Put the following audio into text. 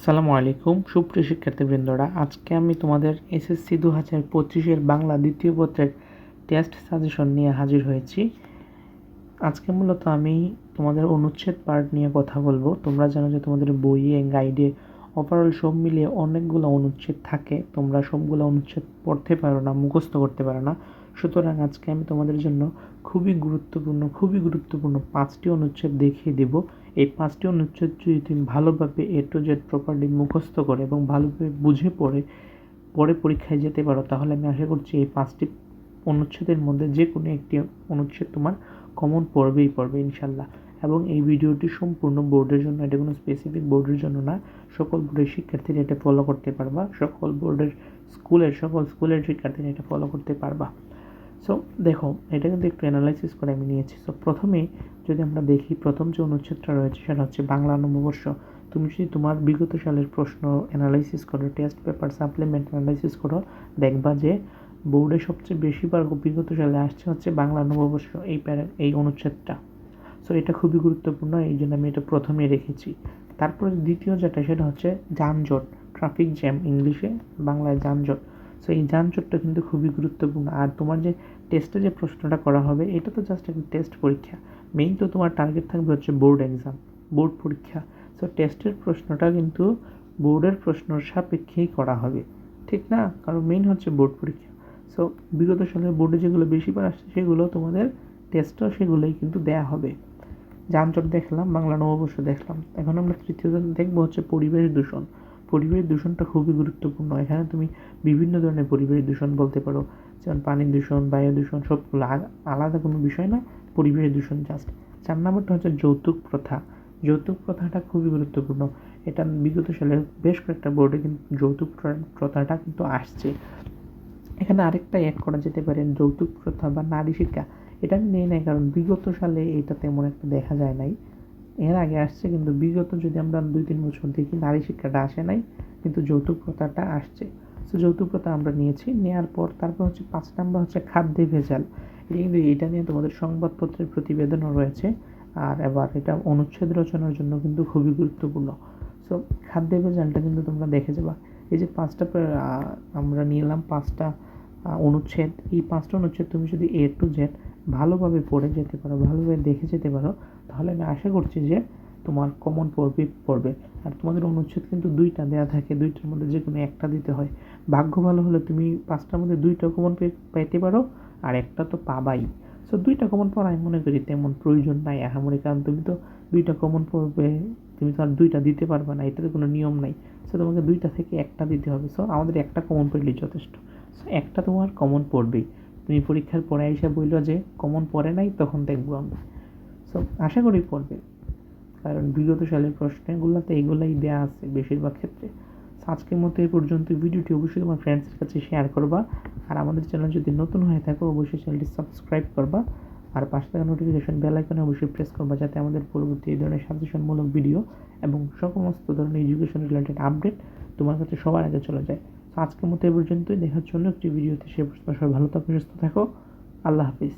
আসসালামু আলাইকুম, সুপ্রিয় শিক্ষার্থীবৃন্দরা। আজকে আমি তোমাদের এসএসসি দু হাজার পঁচিশের বাংলা দ্বিতীয় পত্রের টেস্ট সাজেশন নিয়ে হাজির হয়েছি। আজকে মূলত আমি তোমাদের অনুচ্ছেদ পার্ট নিয়ে কথা বলব। তোমরা জানো যে তোমাদের বইয়ে গাইডে ওভারঅল সব মিলিয়ে অনেকগুলো অনুচ্ছেদ থাকে। তোমরা সবগুলো অনুচ্ছেদ পড়তে পারো না, মুখস্থ করতে পারো না। সুতরাং আজকে আমি তোমাদের জন্য খুবই গুরুত্বপূর্ণ খুবই গুরুত্বপূর্ণ পাঁচটি অনুচ্ছেদ দেখিয়ে দেব। এই পাঁচটি অনুচ্ছেদ যদি তুমি ভালোভাবে এ টু জেড প্রপারলি মুখস্থ করে এবং ভালোভাবে বুঝে পড়ে, পরে পরীক্ষায় যেতে পারো, তাহলে আমি আশা করছি এই পাঁচটি অনুচ্ছেদের মধ্যে যে কোনো একটি অনুচ্ছেদ তোমার কমন পড়বেই পড়বে, ইনশাল্লাহ। এবং এই ভিডিওটি সম্পূর্ণ বোর্ডের জন্য, এটা কোনো স্পেসিফিক বোর্ডের জন্য না, সকল বোর্ডের শিক্ষার্থীরা এটা ফলো করতে পারবা, সকল বোর্ডের স্কুলের সকল স্কুলের শিক্ষার্থীরা এটা ফলো করতে পারবা। সো দেখো, এটা কিন্তু একটু অ্যানালাইসিস করে আমি নিয়েছি। সো প্রথমে যদি আমরা দেখি, প্রথম যে অনুচ্ছেদটা রয়েছে সেটা হচ্ছে বাংলা নববর্ষ। তুমি যদি তোমার বিগত সালের প্রশ্ন অ্যানালাইসিস করো টেস্ট পেপার সাপ্লিমেন্ট অ্যানালাইসিস করো, দেখবা যে বোর্ডে সবচেয়ে বেশিবার বিগত সালে আসছে হচ্ছে বাংলা নববর্ষ এই প্যারা, এই অনুচ্ছেদটা। সো এটা খুবই গুরুত্বপূর্ণ, এই জন্য আমি এটা প্রথমে রেখেছি। তারপরে দ্বিতীয় যেটা, সেটা হচ্ছে যানজট ট্রাফিক জ্যাম ইংলিশে বাংলায় যানজট। সো এই যানজটটা কিন্তু খুবই গুরুত্বপূর্ণ। আর তোমার যে টেস্টে যে প্রশ্নটা করা হবে, এটা তো জাস্ট একটা টেস্ট পরীক্ষা। মেইন তো তোমার টার্গেট থাকবে হচ্ছে বোর্ড এক্সাম বোর্ড পরীক্ষা। সো টেস্টের প্রশ্নটা কিন্তু বোর্ডের প্রশ্নর সাপেক্ষেই করা হবে। ঠিক না? কারণ মেইন হচ্ছে বোর্ড পরীক্ষা। সো বিগত সালের বোর্ডে যেগুলো বেশি বেশিবার আসছে, সেগুলো তোমাদের টেস্টও সেগুলোই কিন্তু দেয়া হবে। যানজট দেখলাম, বাংলা নববর্ষ দেখলাম। এখন আমরা তৃতীয় দেখব হচ্ছে পরিবেশ দূষণ। পরিবেশ দূষণটা খুবই গুরুত্বপূর্ণ। এখানে তুমি বিভিন্ন ধরনের পরিবেশ দূষণ বলতে পারো, যেমন পানি দূষণ, বায়ু দূষণ, সবগুলো আলাদা কোনো বিষয় না, পরিবেশ দূষণ জাস্ট চার নম্বরটা হচ্ছে যৌতুক প্রথা। যৌতুক প্রথাটা খুবই গুরুত্বপূর্ণ। এটা বিগত সালের বেশ কয়েকটা বোর্ডে কিন্তু যৌতুক প্রথাটা কিন্তু আসছে। এখানে আরেকটা অ্যাড করা যেতে পারে, যৌতুক প্রথা বা নারী শিক্ষা। এটা আমি নেই নাই, কারণ বিগত সালে এটা তেমন একটা দেখা যায় নাই। এর আগে আসছে, কিন্তু বিগত যদি আমরা দুই, তিন বছর দেখি, নারী শিক্ষাটা আসে নাই, কিন্তু যৌতুক প্রথাটা আসছে। সো যৌতুক প্রথা আমরা নিয়েছি নেওয়ার পর তারপর হচ্ছে পাঁচ নাম্বার হচ্ছে খাদ্যে ভেজাল। এটা কিন্তু, এটা নিয়ে তোমাদের সংবাদপত্রের প্রতিবেদনও রয়েছে, আর এবার এটা অনুচ্ছেদ রচনার জন্য কিন্তু খুবই গুরুত্বপূর্ণ। সো খাদ্যে ভেজালটা কিন্তু তোমরা দেখে যাবা। এই যে পাঁচটা আমরা নিলাম পাঁচটা অনুচ্ছেদ। এই পাঁচটা অনুচ্ছেদ তুমি যদি এ টু জেড ভালোভাবে পড়ে যেতে পারো, ভালোভাবে দেখে যেতে পারো, তাহলে আমি আশা করছি যে তোমার কমন পড়বে পড়বে। আর তোমাদের অনুচ্ছেদ কিন্তু দুইটা দেওয়া থাকে, দুইটার মধ্যে যে কোনো একটা দিতে হয়। ভাগ্য ভালো হলে তুমি পাঁচটার মধ্যে দুইটা কমন পেতে পারো, আর একটা তো পাবাই। সো দুইটা কমন পড়া আমি মনে করি তেমন প্রয়োজন নাই, আহামরি, কারণ তুমি তো দুইটা কমন পড়বে, তুমি তো আর দুইটা দিতে পারবে না, এটাতে কোনো নিয়ম নাই। সো তোমাকে দুইটা থেকে একটা দিতে হবে। সো আমাদের একটা কমন পড়লেই যথেষ্ট। সো একটা তোমার কমন পড়বেই। তুমি পরীক্ষার পরে এসে বলল যে, কমন পড়ে নাই, তখন দেখব আমরা সো আশা করি পড়বে। কারণ বিগত সালের প্রশ্নগুলোতে এগুলাই দেওয়া আছে বেশিরভাগ ক্ষেত্রে। আজকের মতো এই পর্যন্ত ভিডিওটি অবশ্যই তোমার ফ্রেন্ডসের কাছে শেয়ার করবা। আর আমাদের চ্যানেল যদি নতুন হয়ে থাকো, অবশ্যই চ্যানেলটি সাবস্ক্রাইব করবা। আর পাশে থাকা নোটিফিকেশন বেল আইকনে অবশ্যই প্রেস করবা যাতে আমাদের পরবর্তী এই ধরনের সাজেশনমূলক ভিডিও এবং সমস্ত ধরনের এডুকেশন রিলেটেড আপডেট তোমার কাছে সবার আগে চলে যায়। আজকের মতো এ পর্যন্তই। দেখার জন্য একটি ভিডিওতে। সে সবাই ভালো থাকো, সুস্থ থাকো। আল্লাহ হাফিজ।